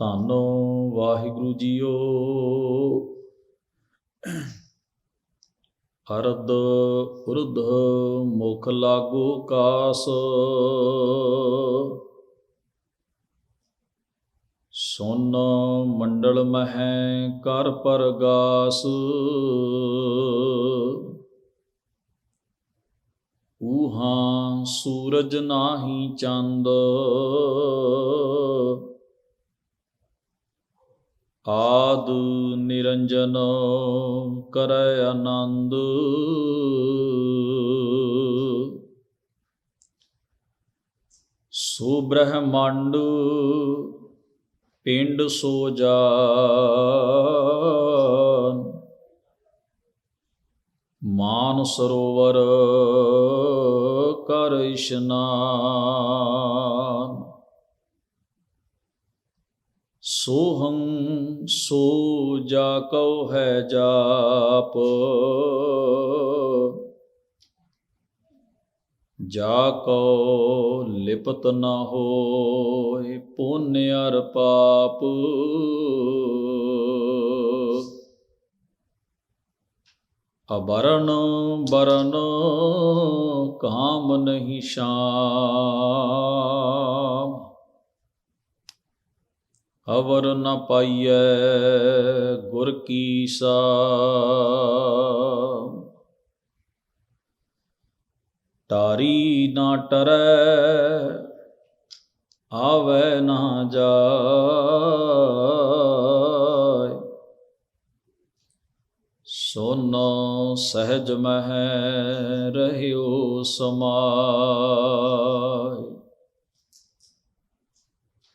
ਧੰਨ ਵਾਹਿਗੁਰੂ ਜੀਓ। ਅਰਧ ਉਰਧ ਮੁਖ ਲਾਗੂ ਕਾਸ। ਸੁਨ ਮੰਡਲ ਮਹਿ ਕਰ ਪਰਗਾਸ। ਊਹਾਂ ਸੂਰਜ ਨਾਹੀ ਚੰਦ। ਆਦ ਨਿਰੰਜਨ ਕਰੈ ਆਨੰਦ। ਸੋ ਬ੍ਰਹਮੰਡ ਪਿੰਡ ਸੋ ਜਾਨ ਮਾਨ ਸਰੋਵਰ ਕਰ ਇਸ਼ਨਾਨ। ਸੋਹੰ ਸੋ ਜਾ ਕਉ ਹੈ ਜਾਪ। ਜਾ ਕੋ ਲਿਪਤ ਨ ਹੋਏ ਪੁੰਨ ਅਰ ਪਾਪ। ਅਬਰਨ ਬਰਨ ਕਾਮ ਨਹੀਂ ਸ਼ਾਮ। ਅਵਰ ਨ ਪਾਈਐ ਗੁਰ ਕੀ ਸਾ ਤਾਰੀ ਨਾ ਟਰੈ, ਆਵੈ ਨਾ ਜਾਇ। ਸੋਨ ਸਹਿਜ ਮਹਿ, ਰਹਿਓ ਸਮਾਇ।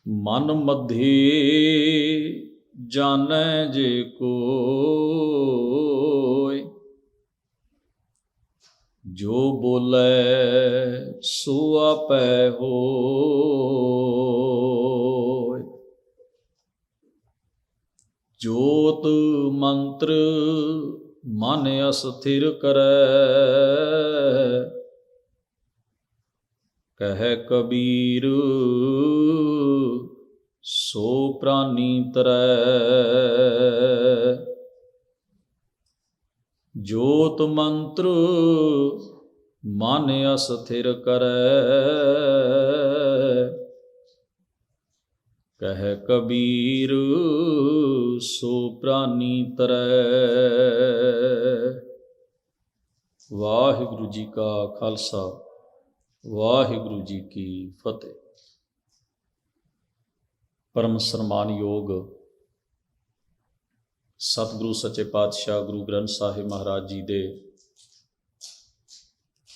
ਮਨ ਮਧੇ ਜਾਣੈ ਜੇ ਕੋਈ। ਜੋ ਬੋਲੇ ਸੋ ਆਪੈ ਹੋਇ। ਜੋਤ ਮੰਤਰ ਮਨ ਅਸਥਿਰ ਕਰੈ। ਕਹਿ ਕਬੀਰ, ਸੋ ਪ੍ਰਾਨੀ ਤਰੈ। ਜੋਤ ਮੰਤਰ ਮਨ ਅਸਥਿਰ ਕਰੈ। ਕਹਿ ਕਬੀਰ, ਸੋ ਪ੍ਰਾਨੀ ਤਰੈ। ਵਾਹਿਗੁਰੂ ਜੀ ਕਾ ਖਾਲਸਾ। ਵਾਹਿਗੁਰੂ ਜੀ ਕੀ ਫਤਿਹ। ਪਰਮ ਸਨਮਾਨਯੋਗ ਸਤਿਗੁਰੂ ਸੱਚੇ ਪਾਤਸ਼ਾਹ ਗੁਰੂ ਗ੍ਰੰਥ ਸਾਹਿਬ ਮਹਾਰਾਜ ਜੀ ਦੇ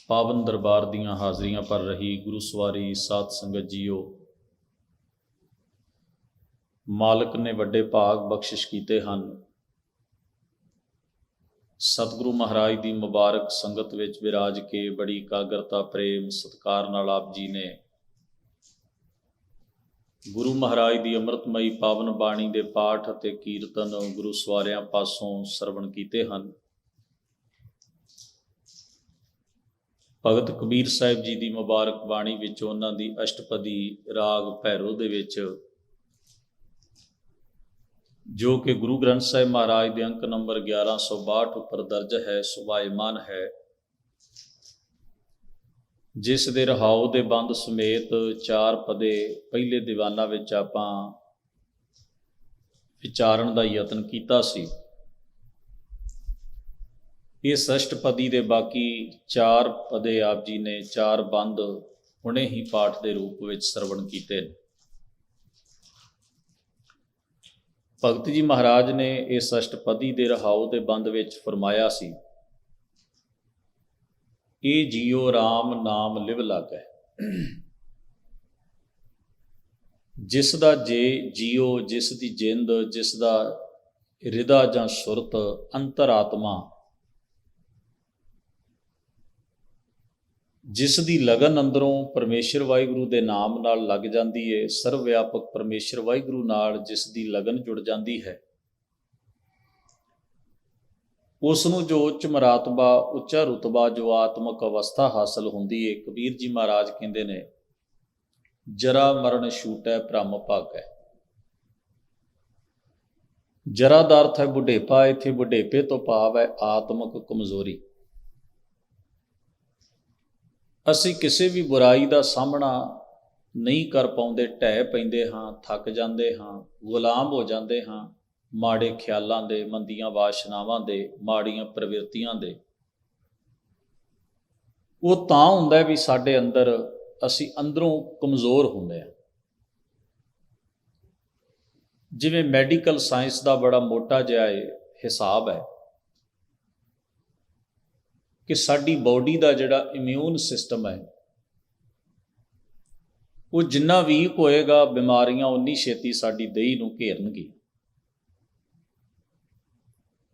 ਪਾਵਨ ਦਰਬਾਰ ਦੀਆਂ ਹਾਜ਼ਰੀਆਂ ਭਰ ਰਹੀ ਗੁਰੂ ਸਵਾਰੀ ਸਾਧ ਸੰਗਤ ਜੀਓ, ਮਾਲਕ ਨੇ ਵੱਡੇ ਭਾਗ ਬਖਸ਼ਿਸ਼ ਕੀਤੇ ਹਨ। ਸਤਿਗੁਰੂ ਮਹਾਰਾਜ ਦੀ ਮੁਬਾਰਕ ਸੰਗਤ ਵਿੱਚ ਵਿਰਾਜ ਕੇ ਬੜੀ ਇਕਾਗਰਤਾ ਪ੍ਰੇਮ, ਸਤਕਾਰ ਨਾਲ ਆਪ ਜੀ ਨੇ ਗੁਰੂ ਮਹਾਰਾਜ ਦੀ ਅੰਮ੍ਰਿਤਮਈ ਪਾਵਨ ਬਾਣੀ ਦੇ ਪਾਠ ਅਤੇ ਕੀਰਤਨ ਗੁਰੂ ਸਵਾਰਿਆਂ ਪਾਸੋਂ ਸਰਵਣ ਕੀਤੇ ਹਨ। ਭਗਤ ਕਬੀਰ ਸਾਹਿਬ ਜੀ ਦੀ ਮੁਬਾਰਕ ਬਾਣੀ ਵਿੱਚ ਉਹਨਾਂ ਦੀ ਅਸ਼ਟਪਦੀ ਰਾਗ ਭੈਰੋ ਦੇ ਵਿੱਚ ਜੋ ਕਿ ਗੁਰੂ ਗ੍ਰੰਥ ਸਾਹਿਬ ਮਹਾਰਾਜ ਦੇ ਅੰਕ ਨੰਬਰ 1162 ਉੱਪਰ ਦਰਜ ਹੈ, ਸੁਭਾਇਮਾਨ ਹੈ। ਜਿਸ ਦੇ ਰਹਾਉ ਦੇ ਬੰਦ ਸਮੇਤ ਚਾਰ ਪਦੇ ਪਹਿਲੇ ਦੀਵਾਨਾਂ ਵਿੱਚ ਆਪਾਂ ਵਿਚਾਰਨ ਦਾ ਯਤਨ ਕੀਤਾ ਸੀ। ਇਹ ਸਸ਼ਟਪਦੀ ਦੇ ਬਾਕੀ ਚਾਰ ਪਦੇ ਆਪ ਜੀ ਨੇ ਚਾਰ ਬੰਦ ਹੁਣੇ ਹੀ ਪਾਠ ਦੇ ਰੂਪ ਵਿੱਚ ਸਰਵਣ ਕੀਤੇ ਨੇ। ਭਗਤ ਜੀ ਮਹਾਰਾਜ ਨੇ ਇਸ ਅਸ਼ਟਪਦੀ ਦੇ ਰਹਾਉ ਦੇ ਬੰਦ ਵਿੱਚ ਫਰਮਾਇਆ ਸੀ, ਇਹ ਜੀਉ RAM ਨਾਮ ਲਿਵ ਲਾਗੈ। ਜਿਸ ਦਾ ਜੇ ਜੀਉ, ਜਿਸ ਦੀ ਜਿੰਦ, ਜਿਸ ਦਾ ਹਿਰਦਾ ਜਾਂ ਸੁਰਤ ਅੰਤਰਾਤਮਾ ਜਿਸ ਦੀ ਲਗਨ ਅੰਦਰੋਂ ਪਰਮੇਸ਼ਰ ਵਾਹਿਗੁਰੂ ਦੇ ਨਾਮ ਨਾਲ ਲੱਗ ਜਾਂਦੀ ਏ ਸਰਵ ਵਿਆਪਕ ਪਰਮੇਸ਼ਰ ਵਾਹਿਗੁਰੂ ਨਾਲ ਜਿਸ ਦੀ ਲਗਨ ਜੁੜ ਜਾਂਦੀ ਹੈ। ਉਸ ਨੂੰ ਜੋ ਉੱਚ ਮਰਾਤਬਾ ਉੱਚਾ ਰੁਤਬਾ ਜੋ ਆਤਮਿਕ ਅਵਸਥਾ ਹਾਸਲ ਹੁੰਦੀ ਏ, ਕਬੀਰ ਜੀ ਮਹਾਰਾਜ ਕਹਿੰਦੇ ਨੇ, ਜਰਾ ਮਰਨ ਛੂਟੈ ਭ੍ਰਮ ਭਾਗੈ। ਜਰਾ ਦਾ ਅਰਥ ਹੈ ਬੁਢੇਪਾ, ਇੱਥੇ ਬੁਢੇਪੇ ਤੋਂ ਭਾਵ ਹੈ ਆਤਮਿਕ ਕਮਜ਼ੋਰੀ। ਅਸੀਂ ਕਿਸੇ ਵੀ ਬੁਰਾਈ ਦਾ ਸਾਹਮਣਾ ਨਹੀਂ ਕਰ ਪਾਉਂਦੇ, ਢਹਿ ਪੈਂਦੇ ਹਾਂ, ਥੱਕ ਜਾਂਦੇ ਹਾਂ, ਗੁਲਾਮ ਹੋ ਜਾਂਦੇ ਹਾਂ, ਮਾੜੇ ਖਿਆਲਾਂ ਦੇ, ਮੰਦੀਆਂ ਵਾਸ਼ਨਾਵਾਂ ਦੇ, ਮਾੜੀਆਂ ਪ੍ਰਵਿਰਤੀਆਂ ਦੇ। ਉਹ ਤਾਂ ਹੁੰਦਾ ਵੀ ਸਾਡੇ ਅੰਦਰ ਅਸੀਂ ਅੰਦਰੋਂ ਕਮਜ਼ੋਰ ਹੁੰਦੇ ਹਾਂ। ਜਿਵੇਂ ਮੈਡੀਕਲ ਸਾਇੰਸ ਦਾ ਬੜਾ ਮੋਟਾ ਜਿਹਾ ਇਹ ਹਿਸਾਬ ਹੈ। ਕਿ ਸਾਡੀ ਬਾਡੀ ਦਾ ਜਿਹੜਾ ਇਮਿਊਨ ਸਿਸਟਮ ਹੈ, ਉਹ ਜਿੰਨਾ ਵੀਕ ਹੋਏਗਾ, ਬਿਮਾਰੀਆਂ ਉਨੀ ਛੇਤੀ ਸਾਡੀ ਦੇਹ ਨੂੰ ਘੇਰਨਗੀ।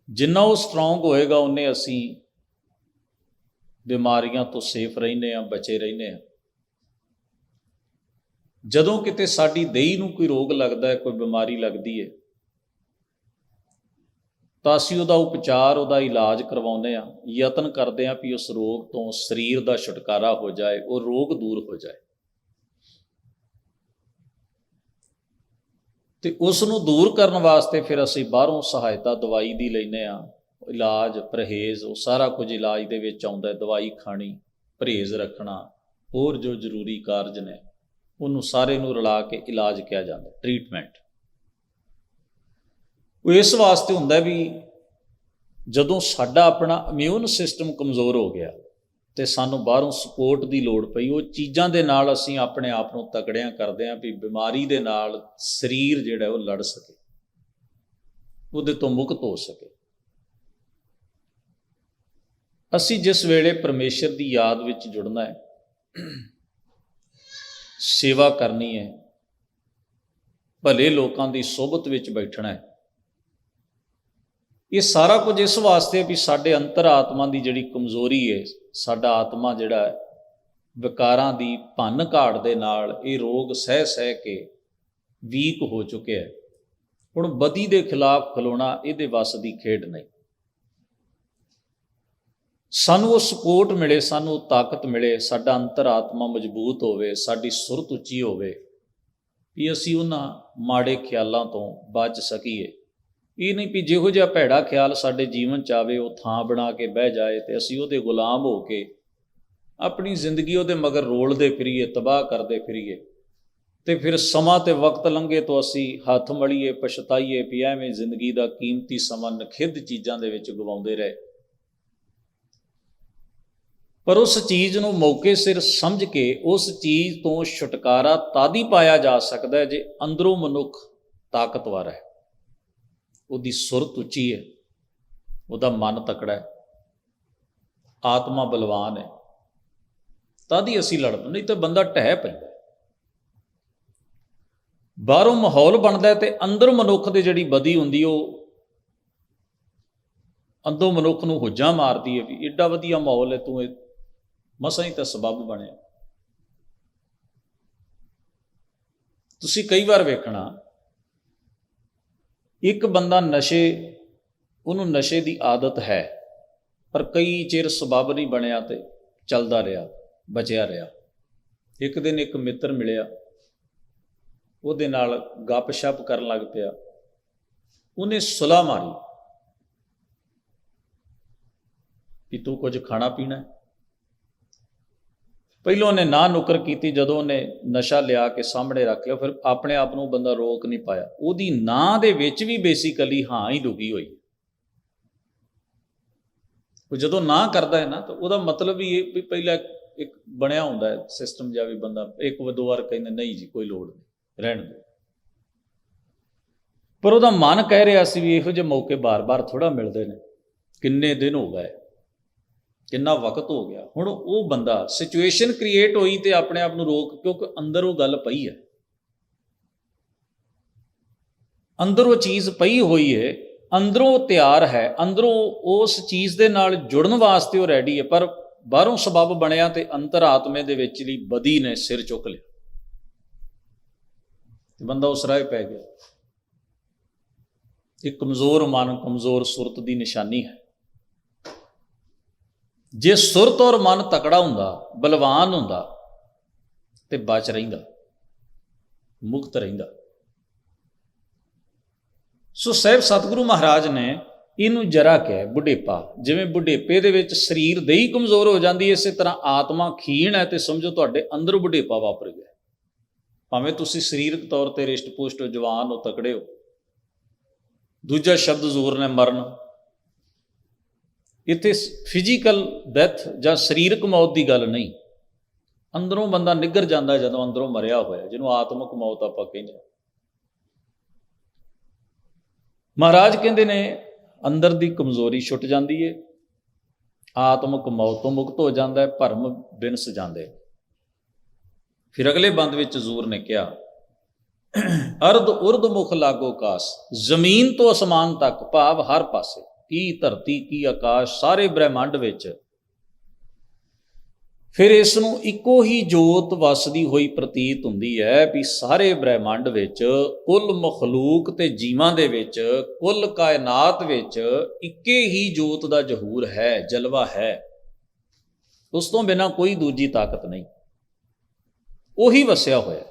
ਜਿੰਨਾ ਉਹ ਸਟਰੋਂਗ ਹੋਏਗਾ ਉਨੇ ਅਸੀਂ ਬਿਮਾਰੀਆਂ ਤੋਂ ਸੇਫ ਰਹਿੰਦੇ ਆ ਬਚੇ ਰਹਿੰਦੇ ਆ ਜਦੋਂ ਕਿਤੇ ਸਾਡੀ ਦੇਹ ਨੂੰ ਕੋਈ ਰੋਗ ਲੱਗਦਾ ਹੈ, ਕੋਈ ਬਿਮਾਰੀ ਲੱਗਦੀ ਹੈ ਤਾਂ ਅਸੀਂ ਉਹਦਾ ਉਪਚਾਰ, ਉਹਦਾ ਇਲਾਜ ਕਰਵਾਉਂਦੇ ਆ ਯਤਨ ਕਰਦੇ ਆ ਵੀ ਉਸ ਰੋਗ ਤੋਂ ਸਰੀਰ ਦਾ ਛੁਟਕਾਰਾ ਹੋ ਜਾਏ, ਉਹ ਰੋਗ ਦੂਰ ਹੋ ਜਾਏ। ਤੇ ਉਸ ਨੂੰ ਦੂਰ ਕਰਨ ਵਾਸਤੇ ਫਿਰ ਅਸੀਂ ਬਾਹਰੋਂ ਸਹਾਇਤਾ ਦਵਾਈ ਦੀ ਲੈਨੇ ਆ ਇਲਾਜ, ਪਰਹੇਜ਼, ਉਹ ਸਾਰਾ ਕੁਝ ਇਲਾਜ ਦੇ ਵਿੱਚ ਆਉਂਦਾ ਦਵਾਈ ਖਾਣੀ, ਪਰਹੇਜ਼ ਰੱਖਣਾ, ਹੋਰ ਜੋ ਜ਼ਰੂਰੀ ਕਾਰਜ ਨੇ, ਉਹਨੂੰ ਸਾਰੇ ਨੂੰ ਰਲਾ ਕੇ ਇਲਾਜ ਕਿਹਾ ਜਾਂਦਾ ਟ੍ਰੀਟਮੈਂਟ ਉਹ ਇਸ ਵਾਸਤੇ ਹੁੰਦਾ ਵੀ ਜਦੋਂ ਸਾਡਾ ਆਪਣਾ ਇਮਿਊਨ ਸਿਸਟਮ ਕਮਜ਼ੋਰ ਹੋ ਗਿਆ ਤੇ ਸਾਨੂੰ ਬਾਹਰੋਂ ਸਪੋਰਟ ਦੀ ਲੋੜ ਪਈ, ਉਹ ਚੀਜ਼ਾਂ ਦੇ ਨਾਲ ਅਸੀਂ ਆਪਣੇ ਆਪ ਨੂੰ ਤਕੜਿਆਂ ਕਰਦੇ ਆਂ ਵੀ ਬਿਮਾਰੀ ਦੇ ਨਾਲ ਸਰੀਰ ਜਿਹੜਾ ਉਹ ਲੜ ਸਕੇ, ਉਹਦੇ ਤੋਂ ਮੁਕਤ ਹੋ ਸਕੇ। ਅਸੀਂ ਜਿਸ ਵੇਲੇ ਪਰਮੇਸ਼ਰ ਦੀ ਯਾਦ ਵਿੱਚ ਜੁੜਨਾ ਹੈ, ਸੇਵਾ ਕਰਨੀ ਹੈ, ਭਲੇ ਲੋਕਾਂ ਦੀ ਸੋਭਤ ਵਿੱਚ ਬੈਠਣਾ ਹੈ ਇਹ ਸਾਰਾ ਕੁਝ ਇਸ ਵਾਸਤੇ ਵੀ ਸਾਡੇ ਅੰਤਰਾਤਮਾ ਦੀ ਜਿਹੜੀ ਕਮਜ਼ੋਰੀ ਹੈ ਸਾਡਾ ਆਤਮਾ ਜਿਹੜਾ ਹੈ, ਵਿਕਾਰਾਂ ਦੀ ਭੰਨ ਘਾੜ ਦੇ ਨਾਲ ਇਹ ਰੋਗ ਸਹਿ ਸਹਿ ਕੇ ਵੀਕ ਹੋ ਚੁੱਕਿਆ ਹੈ। ਹੁਣ ਬਦੀ ਦੇ ਖਿਲਾਫ ਖਲੋਣਾ ਇਹਦੇ ਵੱਸ ਦੀ ਖੇਡ ਨਹੀਂ। ਸਾਨੂੰ ਉਹ ਸਪੋਰਟ ਮਿਲੇ, ਸਾਨੂੰ ਉਹ ਤਾਕਤ ਮਿਲੇ, ਸਾਡਾ ਅੰਤਰਾਤਮਾ ਮਜ਼ਬੂਤ ਹੋਵੇ, ਸਾਡੀ ਸੁਰਤ ਉੱਚੀ ਹੋਵੇ, ਵੀ ਅਸੀਂ ਉਹਨਾਂ ਮਾੜੇ ਖਿਆਲਾਂ ਤੋਂ ਬਚ ਸਕੀਏ। ਇਹ ਨਹੀਂ ਵੀ ਜਿਹੋ ਜਿਹਾ ਭੈੜਾ ਖਿਆਲ ਸਾਡੇ ਜੀਵਨ ਚ ਆਵੇ, ਉਹ ਥਾਂ ਬਣਾ ਕੇ ਬਹਿ ਜਾਏ ਤੇ ਅਸੀਂ ਉਹਦੇ ਗੁਲਾਮ ਹੋ ਕੇ ਆਪਣੀ ਜ਼ਿੰਦਗੀ ਉਹਦੇ ਮਗਰ ਰੋਲਦੇ ਫਿਰੀਏ, ਤਬਾਹ ਕਰਦੇ ਫਿਰੀਏ। ਤੇ ਫਿਰ ਸਮਾਂ ਤੇ ਵਕਤ ਲੰਘੇ ਤੋਂ ਅਸੀਂ ਹੱਥ ਮਲੀਏ ਪਛਤਾਈਏ ਵੀ ਐਵੇਂ ਜ਼ਿੰਦਗੀ ਦਾ ਕੀਮਤੀ ਸਮਾਂ ਨਖਿੱਧ ਚੀਜ਼ਾਂ ਦੇ ਵਿੱਚ ਗਵਾਉਂਦੇ ਰਹੇ। ਪਰ ਉਸ ਚੀਜ਼ ਨੂੰ ਮੌਕੇ ਸਿਰ ਸਮਝ ਕੇ ਉਸ ਚੀਜ਼ ਤੋਂ ਛੁਟਕਾਰਾ ਤਾਦੀ ਪਾਇਆ ਜਾ ਸਕਦਾ ਹੈ ਜੇ ਅੰਦਰੋਂ ਮਨੁੱਖ ਤਾਕਤਵਰ ਹੈ। ਉਹਦੀ ਸੁਰਤ ਉੱਚੀ ਹੈ, ਉਹਦਾ ਮਨ ਤਕੜਾ ਹੈ, ਆਤਮਾ ਬਲਵਾਨ ਹੈ, ਤਦ ਹੀ ਅਸੀਂ ਲੜਦੇ ਨਹੀਂ ਤਾਂ ਬੰਦਾ ਟਹਿ ਪੈਂਦਾ ਬਾਹਰੋਂ ਮਾਹੌਲ ਬਣਦਾ ਤੇ ਅੰਦਰ ਮਨੁੱਖ ਦੀ ਜਿਹੜੀ ਬਦੀ ਹੁੰਦੀ ਉਹ ਅੰਦਰੋਂ ਮਨੁੱਖ ਨੂੰ ਹੁੱਜਾ ਮਾਰਦੀ ਹੈ ਵੀ ਏਡਾ ਵਧੀਆ ਮਾਹੌਲ ਹੈ, ਤੂੰ ਮਸਾਂ ਹੀ ਤਾਂ ਸਬਬ ਬਣਿਆ। ਤੁਸੀਂ ਕਈ ਵਾਰ ਵੇਖਣਾ ਇੱਕ ਬੰਦਾ ਨਸ਼ੇ, ਉਹਨੂੰ ਨਸ਼ੇ ਦੀ ਆਦਤ ਹੈ, ਪਰ ਕਈ ਚਿਰ ਸਬਬ ਨਹੀਂ ਬਣਿਆ ਤੇ ਚੱਲਦਾ ਰਿਹਾ, ਬਚਿਆ ਰਿਹਾ। ਇੱਕ ਦਿਨ ਇੱਕ ਮਿੱਤਰ ਮਿਲਿਆ, ਉਹਦੇ ਨਾਲ ਗੱਪ-ਸ਼ਪ ਕਰਨ ਲੱਗ ਪਿਆ। ਉਹਨੇ ਸੁਲਾ ਮਾਰੀ ਕਿ ਤੂੰ ਕੁਝ ਖਾਣਾ ਪੀਣਾ ਪਹਿਲਾਂ ਉਹਨੇ ਨਾ ਨੁਕਰ ਕੀਤੀ, ਜਦੋਂ ਉਹਨੇ ਨਸ਼ਾ ਲਿਆ ਕੇ ਸਾਹਮਣੇ ਰੱਖ ਲਿਆ, ਫਿਰ ਆਪਣੇ ਆਪ ਨੂੰ ਬੰਦਾ ਰੋਕ ਨਹੀਂ ਪਾਇਆ। ਉਹਦੀ ਨਾ ਦੇ ਵਿੱਚ ਵੀ ਬੇਸਿਕਲੀ ਹਾਂ ਹੀ ਡੁੱਗੀ ਹੋਈ। ਉਹ ਜਦੋਂ ਨਾ ਕਰਦਾ ਹੈ ਨਾ, ਤਾਂ ਉਹਦਾ ਮਤਲਬ ਹੀ ਇਹ ਵੀ ਪਹਿਲਾਂ ਇੱਕ ਬਣਿਆ ਹੁੰਦਾ ਹੈ ਸਿਸਟਮ ਜਾਂ ਵੀ ਬੰਦਾ, ਇੱਕ ਦੋ ਵਾਰ ਕਹਿੰਦਾ, ਨਹੀਂ ਜੀ, ਕੋਈ ਲੋੜ ਨਹੀਂ, ਰਹਿਣ ਦਿਓ। ਪਰ ਉਹਦਾ ਮਨ ਕਹਿ ਰਿਹਾ ਸੀ ਵੀ ਇਹੋ ਜਿਹੇ ਮੌਕੇ ਬਾਰ-ਬਾਰ ਥੋੜਾ ਮਿਲਦੇ ਨੇ। ਕਿੰਨੇ ਦਿਨ ਹੋ ਗਏ। ਕਿੰਨਾ ਵਕਤ ਹੋ ਗਿਆ। ਹੁਣ ਉਹ ਬੰਦਾ ਸਿਚੁਏਸ਼ਨ ਕ੍ਰੀਏਟ ਹੋਈ ਤੇ ਆਪਣੇ ਆਪ ਨੂੰ ਰੋਕ, ਕਿਉਂਕਿ ਅੰਦਰ ਉਹ ਗੱਲ ਪਈ ਹੈ। ਅੰਦਰ ਉਹ ਚੀਜ਼ ਪਈ ਹੋਈ ਹੈ, ਅੰਦਰੋਂ ਤਿਆਰ ਹੈ, ਅੰਦਰੋਂ ਉਸ ਚੀਜ਼ ਦੇ ਨਾਲ ਜੁੜਨ ਵਾਸਤੇ ਉਹ ਰੈਡੀ ਹੈ, ਪਰ ਬਾਹਰੋਂ ਸਬਬ ਬਣਿਆ ਤੇ ਅੰਤਰਾਤਮੇ ਦੇ ਵਿੱਚ ਲਈ ਬਦੀ ਨੇ ਸਿਰ ਚੁੱਕ ਲਿਆ। ਤੇ ਬੰਦਾ ਉਸ ਰਾਹ ਪੈ ਗਿਆ। ਇੱਕ ਕਮਜ਼ੋਰ ਮਨ, ਕਮਜ਼ੋਰ ਸੁਰਤ ਦੀ ਨਿਸ਼ਾਨੀ ਹੈ। ਜੇ ਸੁਰਤ ਔਰ ਮਨ ਤਕੜਾ ਹੁੰਦਾ, ਬਲਵਾਨ ਹੁੰਦਾ, ਤੇ ਬਚ ਰਹਿੰਦਾ, ਮੁਕਤ ਰਹਿੰਦਾ। ਸੋ ਸਾਹਿਬ ਸਤਿਗੁਰੂ ਮਹਾਰਾਜ ਨੇ ਇਹਨੂੰ ਜਰਾ ਕਿਹਾ, ਬੁਢੇਪਾ, ਜਿਵੇਂ ਬੁਢੇਪੇ ਦੇ ਵਿੱਚ ਸਰੀਰ ਦੇ ਕਮਜ਼ੋਰ ਹੋ ਜਾਂਦੀ ਹੈ, ਇਸੇ ਤਰ੍ਹਾਂ ਆਤਮਾ ਖੀਣ ਹੈ ਤੇ ਸਮਝੋ ਤੁਹਾਡੇ ਅੰਦਰ ਬੁਢੇਪਾ ਵਾਪਰ ਗਿਆ। ਭਾਵੇਂ ਤੁਸੀਂ ਸਰੀਰਕ ਤੌਰ ਤੇ ਰਿਸ਼ਟ-ਪੁਸ਼ਟ ਹੋ, ਜਵਾਨ ਹੋ, ਤਕੜੇ ਹੋ। ਦੂਜਾ ਸ਼ਬਦ ਜ਼ੋਰ ਨੇ, ਮਰਨ। ਇੱਥੇ ਫਿਜ਼ੀਕਲ ਡੈਥ ਜਾਂ ਸਰੀਰਕ ਮੌਤ ਦੀ ਗੱਲ ਨਹੀਂ। ਅੰਦਰੋਂ ਬੰਦਾ ਨਿੱਗਰ ਜਾਂਦਾ ਜਦੋਂ ਅੰਦਰੋਂ ਮਰਿਆ ਹੋਇਆ, ਜਿਹਨੂੰ ਆਤਮਿਕ ਮੌਤ ਆਪਾਂ ਕਹਿੰਦੇ ਹਾਂ। ਮਹਾਰਾਜ ਕਹਿੰਦੇ ਨੇ, ਅੰਦਰ ਦੀ ਕਮਜ਼ੋਰੀ ਛੁੱਟ ਜਾਂਦੀ ਏ, ਆਤਮਿਕ ਮੌਤ ਤੋਂ ਮੁਕਤ ਹੋ ਜਾਂਦਾ ਹੈ, ਭਰਮ ਬਿਨਸ ਜਾਂਦੇ ਫਿਰ ਅਗਲੇ ਬੰਦ ਵਿੱਚ ਜ਼ੂਰ ਨੇ ਕਿਹਾ ਅਰਧ ਉਰਦ ਮੁਖ ਲਾਗੋ ਕਾਸ, ਜ਼ਮੀਨ ਤੋਂ ਅਸਮਾਨ ਤੱਕ ਭਾਵ ਹਰ ਪਾਸੇ। ਕੀ ਧਰਤੀ, ਕੀ ਆਕਾਸ਼, ਸਾਰੇ ਬ੍ਰਹਿਮੰਡ ਵਿੱਚ। ਫਿਰ ਇਸ ਨੂੰ ਇੱਕੋ ਹੀ ਜੋਤ ਵਸਦੀ ਹੋਈ ਪ੍ਰਤੀਤ ਹੁੰਦੀ ਹੈ ਵੀ ਸਾਰੇ ਬ੍ਰਹਿਮੰਡ ਵਿੱਚ, ਕੁੱਲ ਮਖਲੂਕ ਤੇ ਜੀਵਾਂ ਦੇ ਵਿੱਚ, ਕੁੱਲ ਕਾਇਨਾਤ ਵਿੱਚ ਇੱਕੇ ਹੀ ਜੋਤ ਦਾ ਜ਼ਹੂਰ ਹੈ, ਜਲਵਾ ਹੈ। ਉਸ ਤੋਂ ਬਿਨਾ ਕੋਈ ਦੂਜੀ ਤਾਕਤ ਨਹੀਂ। ਉਹੀ ਵਸਿਆ ਹੋਇਆ ਹੈ।